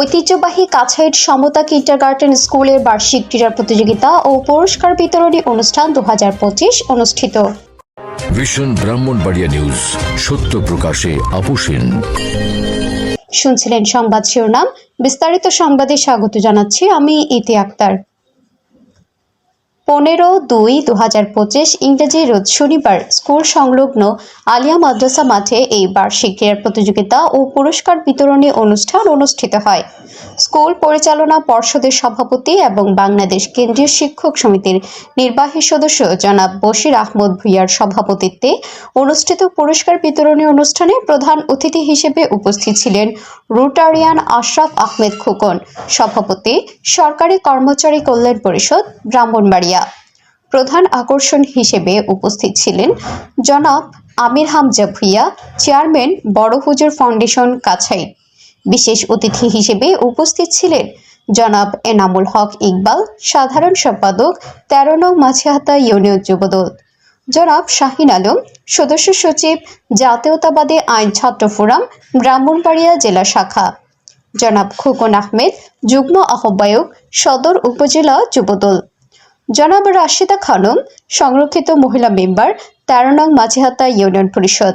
ঐতিহ্যবাহী কাছাইট সমতা কিন্ডারগার্টেন স্কুলের বার্ষিক ক্রীড়া প্রতিযোগিতা ও পুরস্কার বিতরণী অনুষ্ঠান দু হাজার পঁচিশ অনুষ্ঠিত। ভীষণ ব্রাহ্মণবাড়িয়া নিউজ সত্য প্রকাশে আপোষহীন শুনছিলেন সংবাদ শিরোনাম বিস্তারিত সংবাদে স্বাগত জানাচ্ছি আমি ইতি আক্তার। পনেরো দুই দু হাজার পঁচিশ ইংরেজি রোজ শনিবার স্কুল সংলগ্ন আলিয়া মাদ্রাসা মাঠে এই বার্ষিক ক্রীড়া প্রতিযোগিতা ও পুরস্কার বিতরণী অনুষ্ঠান অনুষ্ঠিত হয়। স্কুল পরিচালনা পর্ষদের সভাপতি এবং বাংলাদেশ কেন্দ্রীয় শিক্ষক সমিতির নির্বাহী সদস্য জনাব বশির আহমদ ভুইয়ার সভাপতিত্বে অনুষ্ঠিত পুরস্কার বিতরণী অনুষ্ঠানে প্রধান অতিথি হিসেবে উপস্থিত ছিলেন রুটারিয়ান আশরাফ আহমেদ খোকন, সভাপতি সরকারি কর্মচারী কল্যাণ পরিষদ, ব্রাহ্মণবাড়িয়া। প্রধান আকর্ষণ হিসেবে উপস্থিত ছিলেন জনাব আমির হামজা ভুইয়া চেয়ারম্যান বড় হুজুর ফাউন্ডেশন, কাছাই। বিশেষ অতিথি হিসেবে উপস্থিত ছিলেন জনাব এনামুল হক ইকবাল, সাধারণ সম্পাদক তেরো নং মাছিহাতা ইউনিয়ন যুবদল। জনাব শাহিন আলম, সদস্য সচিব জাতীয়তাবাদী আইন ছাত্র ফোরাম, ব্রাহ্মণবাড়িয়া জেলা শাখা। জনাব খোকন আহমেদ, যুগ্ম আহ্বায়ক, সদর উপজেলা যুবদল। জনাব রাশিদা খানম, সংরক্ষিত মহিলা মেম্বার, তেরো নং মাঝিহাতা ইউনিয়ন পরিষদ।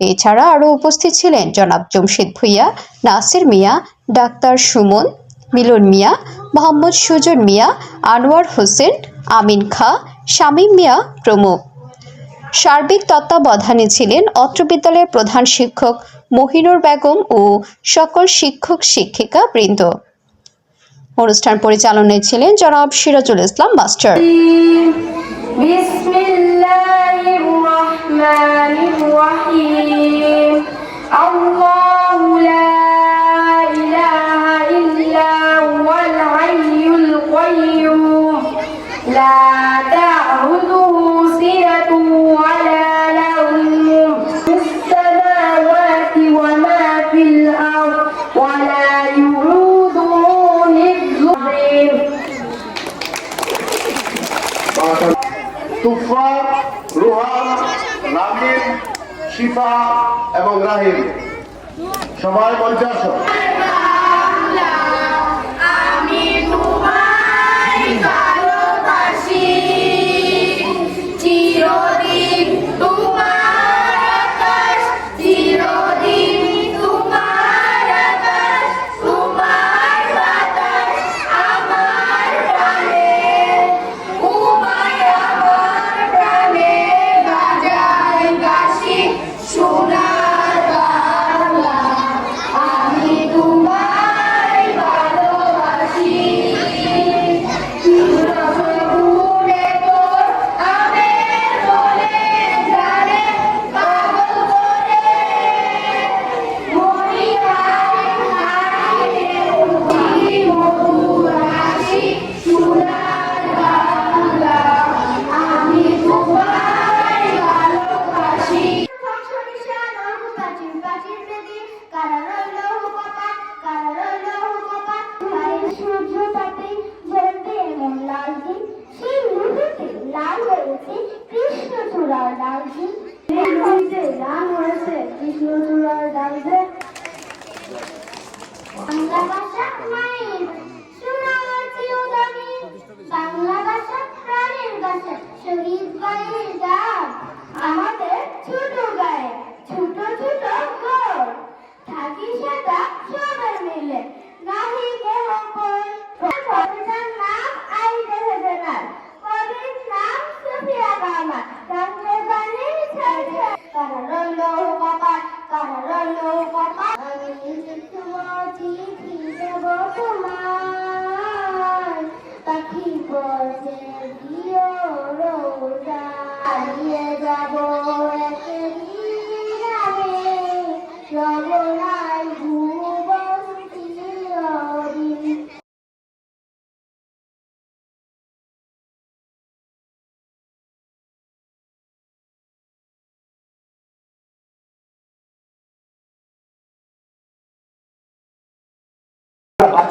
এছাড়া আরও উপস্থিত ছিলেন জনাব জমশেদ ভুইয়া, নাসির মিয়া, ডাক্তার সুমন, মিলন মিয়া, মোহাম্মদ সুজন মিয়া, আনোয়ার হোসেন, আমিন খা, শামীম মিয়া প্রমুখ। সার্বিক তত্ত্বাবধানে ছিলেন অত্র বিদ্যালয়ের প্রধান শিক্ষক মহিনুর বেগম ও সকল শিক্ষক শিক্ষিকা বৃন্দ অনুষ্ঠান পরিচালনায় ছিলেন জনাব সিরাজুল ইসলাম মাস্টার। বিসমিল্লাহির রহমানির রহিম। শিফা এবং রাহিম সবাই মঞ্চে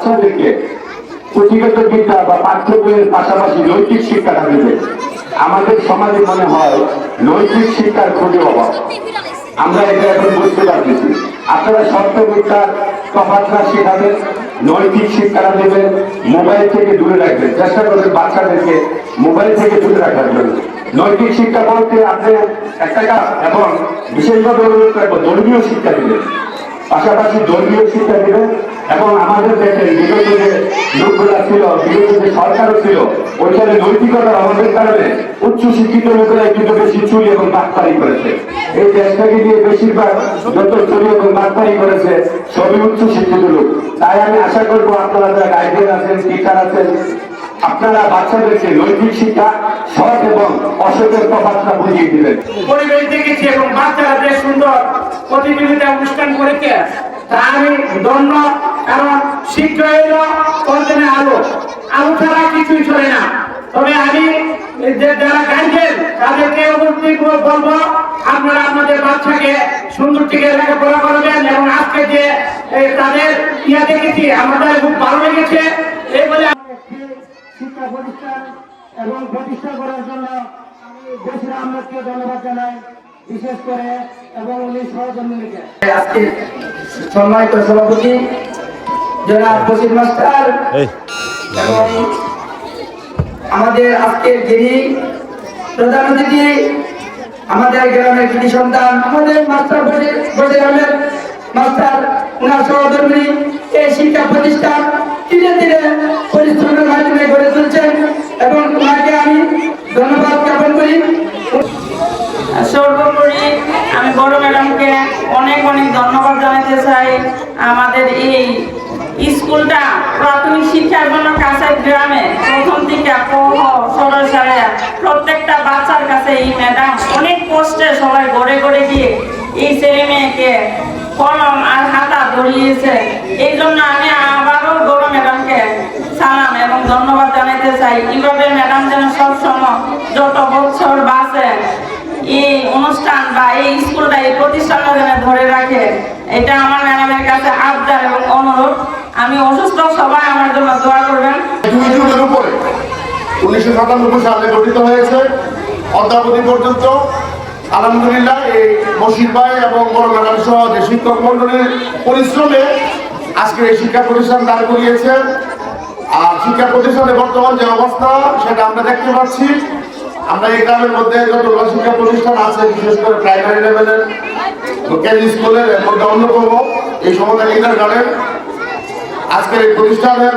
বাচ্চাদেরকে পুঁথিগত বিদ্যা বা পাঠ্য বইয়ের পাশাপাশি নৈতিক শিক্ষাটা দেবে আমাদের সমাজে মনে হয় নৈতিক শিক্ষার খুবই অভাব। আমরা এটা এখন বুঝতে পারতেছি। আপনারা সত্য মিথ্যার তফাৎটা শেখাবেন নৈতিক শিক্ষাটা দেবেন, মোবাইল থেকে দূরে রাখবেন। চেষ্টা করবেন বাচ্চাদেরকে মোবাইল থেকে দূরে রাখার জন্য। নৈতিক শিক্ষা বলতে আপনি একটা কাজ এবং বিশেষভাবে অনুরোধ করব ধর্মীয় শিক্ষা দিবেন। পাশাপাশি ধর্মীয় শিক্ষা দিবেন এবং আমাদের দেখেন বিগত যে লোকগুলা ছিল বিগত যে সরকারও ছিল, ওইখানে নৈতিকতার অভাবের কারণে উচ্চ শিক্ষিত লোকেরা কিন্তু বেশি চুরি এবং বাটপারি করেছে। এই দেশটাকে নিয়ে বেশিরভাগ যত চুরি এবং বাটপারি করেছে, সবই উচ্চ শিক্ষিত লোক। তাই আমি আশা করব আপনারা যারা গাইডেন আছেন টিচার আছেন, আপনারা বাচ্চাদেরকে নৈতিক শিক্ষা, সৎ এবং অসতের তফাৎটা বুঝিয়ে দিবেন। পরিবেশ দেখেছি এবং বাচ্চারা যে সুন্দর প্রতিযোগিতা অনুষ্ঠান করেছে। তা ধন্য কারণ পর্যটনে আলো। আলো ছাড়া কিছুই চলে না। তবে আমি যারা গাইছেন, তাদেরকে অনুরোধ বলব, আপনারা আপনাদের বাচ্চাকে সুন্দর থেকে লেখাপড়া করবেন এবং আজকে যে তাদের ইয়া দেখেছি, আমাদের খুব ভালো লেগেছে। এই বলে শিক্ষা প্রতিষ্ঠান এবং প্রতিষ্ঠা করার জন্য আমি বসির আহমেদকে ধন্যবাদ জানাই। বিশেষ করে এবং উনি আজকে সম্মানিত সভাপতি জনাব মাস্টার। এবং আমাদের আজকের যিনি প্রধান অতিথি আমাদের গ্রামের কৃতি সন্তান আমাদের মাস্টার বসির আহমেদ মাস্টার ওনার সহধর্মী এই শিক্ষা প্রতিষ্ঠান ধীরে ধীরে পরিশ্রমের মাধ্যমে গড়ে তুলছেন এবং ওনাকে আমি ধন্যবাদ জ্ঞাপন করি সর্বোপরি আমি বড় ম্যাডামকে অনেক অনেক ধন্যবাদ জানাতে চাই আমাদের এই স্কুলটা প্রাথমিক শিক্ষার জন্য কাছের গ্রামে প্রথম থেকে পহ প্রত্যেকটা বাচ্চার কাছে এই ম্যাডাম অনেক কষ্টে সবাই ঘরে ঘরে গিয়ে এই ছেলে মেয়েকে কলম আর হাতা ধরিয়েছে। এই জন্য আমি আবারও বড় ম্যাডামকে সালাম এবং ধন্যবাদ জানাতে চাই। এইভাবে ম্যাডাম যেন সবসময় যত বছর বাঁচে, এই অনুষ্ঠান বা এই স্কুলটা এই প্রতিষ্ঠানটা যেন ধরে রাখে, এটা আমার ম্যাডামের কাছে আবদার এবং অনুরোধ। আমি অসুস্থ, সবাই আমার জন্য দোয়া করবেন। উনিশশো সাতানব্বই সালে গঠিত হয়েছে। অদ্যাবধি পর্যন্ত আলহামদুলিল্লাহ এই বশির ভাই এবং বড় ম্যাডাম সহ যে শিক্ষক মন্ডলীর পরিশ্রমে আজকে এই শিক্ষা প্রতিষ্ঠান দাঁড় করিয়েছে। আর শিক্ষা প্রতিষ্ঠানের বর্তমান যে অবস্থা, সেটা আমরা দেখতে পাচ্ছি। আমরা এই গ্রামের মধ্যে যতগুলো শিক্ষা প্রতিষ্ঠান আছে, বিশেষ করে প্রাইমারি লেভেলের কেজি স্কুলের মধ্যে অন্যতম, এই সমস্ত লিডার গার্ডেন আজকের এই প্রতিষ্ঠানের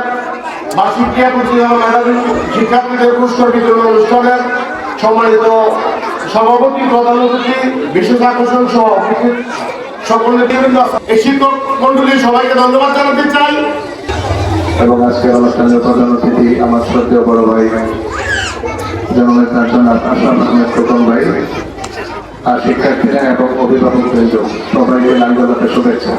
বিশেষ সবাইকে ধন্যবাদ জানাতে চাই। এবং অনুষ্ঠানের প্রধান আমার শ্রদ্ধেয় বড় ভাই, জনমের কার্জন আসাম ভাই, আর শিক্ষার্থীরা এবং অভিভাবক সবাইকে লালগোলাতে শুভেচ্ছা।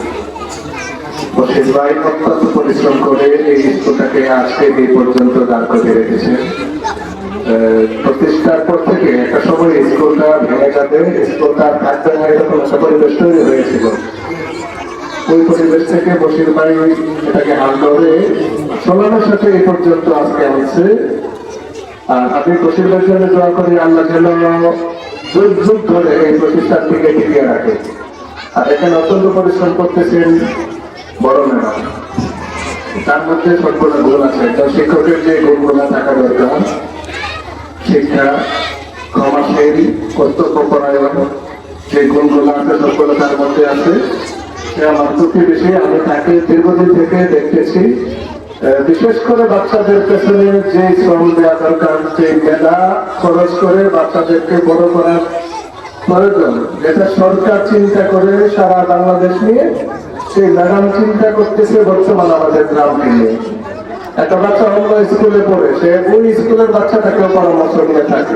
বসির ভাই অত্যন্ত পরিশ্রম করে এই স্কুলটাকে আজকে এই পর্যন্ত দাঁড় করে রেখেছেন আহ, প্রতিষ্ঠার পর থেকে একটা সময় স্কুলটা ভেঙে যাবে স্কুলটা থাকবে না এরকম একটা পরিবেশ তৈরি হয়েছিল। ওই পরিবেশ থেকে বসির ভাই এটাকে হাল ধরে সোলানোর সাথে এই পর্যন্ত আজকে আনছে আর আপনি বসির ভাইয়ের জন্য দোয়া করি আল্লাহ যেন যুগ যুগ ধরে এই প্রতিষ্ঠানটিকে টিকিয়ে রাখে। আর এখানে অত্যন্ত পরিশ্রম করতেছেন বড় ম্যাডাম তার মধ্যে সবগুলো গুণ আছে। তো শিক্ষকের যে গুণগুলো থাকা দরকার, শিক্ষা, ক্ষমাশীল, কর্তব্য পরায়ণ, যে গুণগুলো আছে, সবগুলো তার মধ্যে আছে। সে আমার প্রতিবেশী আমি তাকে দীর্ঘদিন থেকে দেখতেছি। বিশেষ করে বাচ্চাদের পেছনে যে শ্রম দেওয়া দরকার, যে মেধা খরচ করে বাচ্চাদেরকে বড় করার প্রয়োজন, যেটা সরকার চিন্তা করে সারা বাংলাদেশ নিয়ে সেই ম্যাডাম চিন্তা করতেছে বর্তমান আমাদের গ্রাম নিয়ে একটা বাচ্চা অন্য স্কুলে পড়ে, সে ওই স্কুলের বাচ্চাটাকেও পরামর্শ নিয়ে থাকে।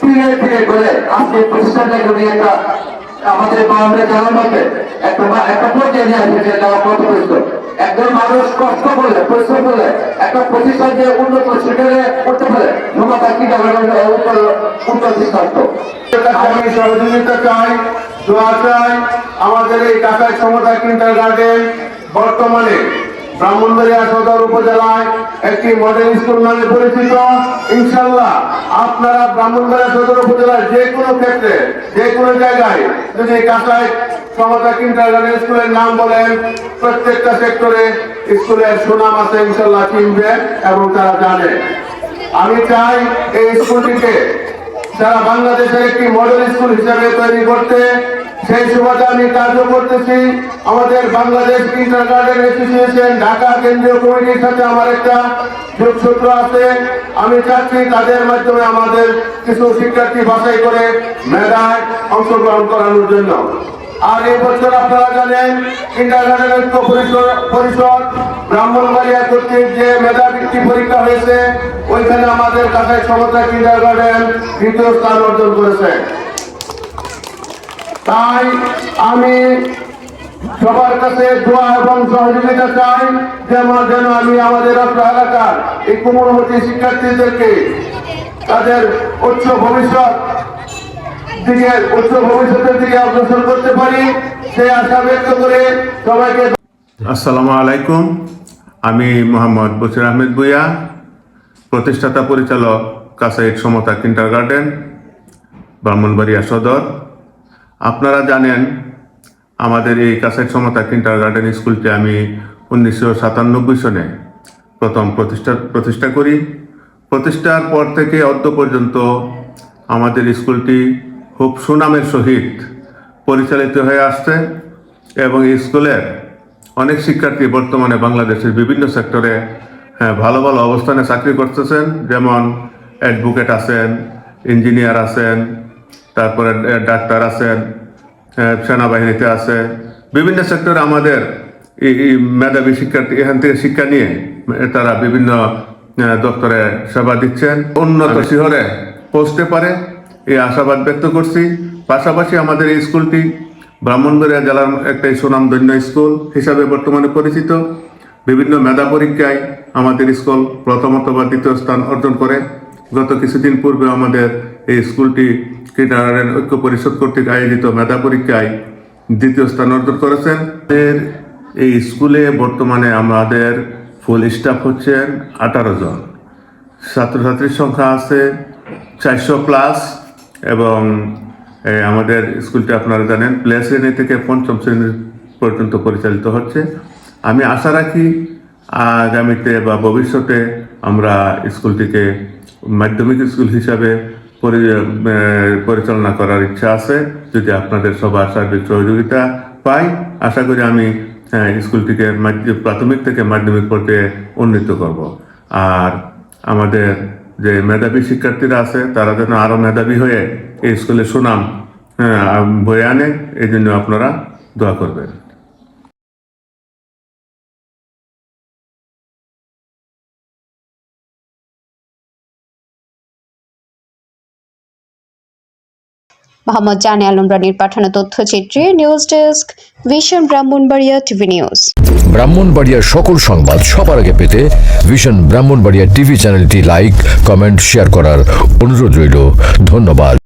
ফিরে ফিরে করে আজকে প্রতিষ্ঠানটাকে নিয়ে একটা আমাদের বাংলাদেশ জানার মধ্যে একটা একটা পর্যায়ে নিয়ে আসছে যারা কত পরিশ্রম একজন মানুষ কষ্ট করলে, পরিশ্রম করলে একটা প্রতিষ্ঠান যে উন্নত সেখানে করতে পারে। ক্ষমতা কি উত্তর সিদ্ধান্ত। আমি সহযোগিতা চাই, দোয়া চাই। আমাদের এই কাকায় সমতা কিন্টার গার্ডেন বর্তমানে ব্রাহ্মণবাড়িয়া সদর উপজেলায় একটি মডেল স্কুল নামে পরিচিত। ইনশাল্লাহ আপনারা ব্রাহ্মণবাড়িয়া সদর উপজেলার যে কোনো ক্ষেত্রে, যে কোনো জায়গায় যদি কিন্টার স্কুলের নাম বলেন, প্রত্যেকটা সেক্টরে স্কুলের সুনাম আছে ইনশাল্লাহ কিনবে এবং তারা জানে। আমি চাই এই স্কুলটিকে সারা বাংলাদেশের একটি মডেল স্কুল হিসেবে তৈরি করতে সেই সুবাদে আমি কাজও করতেছি। আমাদের Bangladesh kindergarten association, Dhaka কেন্দ্রীয় কমিটির সাথে আমার একটা যোগসূত্র আছে। আমি চাচ্ছি তাদের মাধ্যমে আমাদের কিছু শিক্ষার্থী বাছাই করে মেধায় অংশগ্রহণ করানোর জন্য। আর এই বছর আপনারা জানেন কিন্টার গার্ডেন ঐক্য পরিষদ ব্রাহ্মণবাড়িয়া কর্তৃক যে মেধাবৃত্তি পরীক্ষা হয়েছে, ওইখানে আমাদের কাছে সমতা কিন্টার গার্ডেন দ্বিতীয় স্থান অর্জন করেছে। তাই আমি সবার কাছে দোয়া এবং সহযোগিতা চাই যেমন যেন আমি আমাদের এলাকার এই কোমলমতি শিক্ষার্থীদেরকে তাদের উচ্চ ভবিষ্যৎ দিকে উচ্চ ভবিষ্যতের দিকে অগ্রসর করতে পারি। সেই আশা ব্যক্ত করে সবাইকে আসসালামু আলাইকুম। আমি মোহাম্মদ বশির আহমেদ ভুইয়া, প্রতিষ্ঠাতা পরিচালক কাসাইড সমতা কিন্টার গার্ডেন ব্রাহ্মণবাড়িয়া সদর। আপনারা জানেন আমাদের এই কাসাইড সমতা কিন্টার গার্ডেন স্কুলটি আমি উনিশশো সাতানব্বই সনে প্রথম প্রতিষ্ঠা প্রতিষ্ঠা করি। প্রতিষ্ঠার পর থেকে অদ্য পর্যন্ত আমাদের স্কুলটি খুব সুনামের সহিত পরিচালিত হয়ে আসছে এবং এই স্কুলের অনেক শিক্ষার্থী বর্তমানে বাংলাদেশের বিভিন্ন সেক্টরে হ্যাঁ, ভালো ভালো অবস্থানে চাকরি করতেছেন। যেমন অ্যাডভোকেট আছেন ইঞ্জিনিয়ার আছেন তারপরে ডাক্তার আছেন সেনাবাহিনীতে আছে। বিভিন্ন সেক্টরে আমাদের মেধাবী শিক্ষার্থী এখান থেকে শিক্ষা নিয়ে তারা বিভিন্ন দপ্তরে সেবা দিচ্ছেন। উন্নত শিহরে পৌঁছতে পারে এই আশাবাদ ব্যক্ত করছি। পাশাপাশি আমাদের এই স্কুলটি ব্রাহ্মণবাড়িয়া জেলার একটা সুনামধন্য স্কুল হিসাবে বর্তমানে পরিচিত। বিভিন্ন মেধা পরীক্ষায় আমাদের স্কুল প্রথমত বা দ্বিতীয় স্থান অর্জন করে। গত কিছুদিন পূর্বে আমাদের এই স্কুলটি ক্রীড়ারণ ঐক্য পরিষদ কর্তৃক আয়োজিত মেধা পরীক্ষায় দ্বিতীয় স্থান অর্জন করেছেন। এই স্কুলে বর্তমানে আমাদের ফুল স্টাফ হচ্ছেন আঠারো জন। ছাত্রছাত্রীর সংখ্যা আছে চারশো প্লাস এবং আমাদের স্কুলটি আপনারা জানেন প্লে শ্রেণি থেকে পঞ্চম শ্রেণি পর্যন্ত পরিচালিত হচ্ছে। আমি আশা রাখি আগামীতে বা ভবিষ্যতে আমরা স্কুলটিকে মাধ্যমিক স্কুল হিসাবে পরিচালনা করার ইচ্ছা আছে। যদি আপনাদের সবার সার্বিক সহযোগিতা পাই, আশা করি আমি স্কুলটিকে প্রাথমিক থেকে মাধ্যমিক পর্যায়ে উন্নীত করব। আর আমাদের যে মেধাবী শিক্ষার্থীরা আছে, তারা যেন আরও মেধাবী হয়ে এই স্কুলে সুনাম বয়ে আনে এই জন্য আপনারা দোয়া করবেন। মোহাম্মদ জানে আলম রানীর পাঠানো তথ্যচিত্রে news desk, vision Brahmanbaria TV news. ব্রাহ্মণবাড়িয়ার সকল সংবাদ সবার আগে পেতে ভিশন ব্রাহ্মণবাড়িয়া টিভি চ্যানেলটি লাইক, কমেন্ট, শেয়ার করার অনুরোধ রইল। ধন্যবাদ।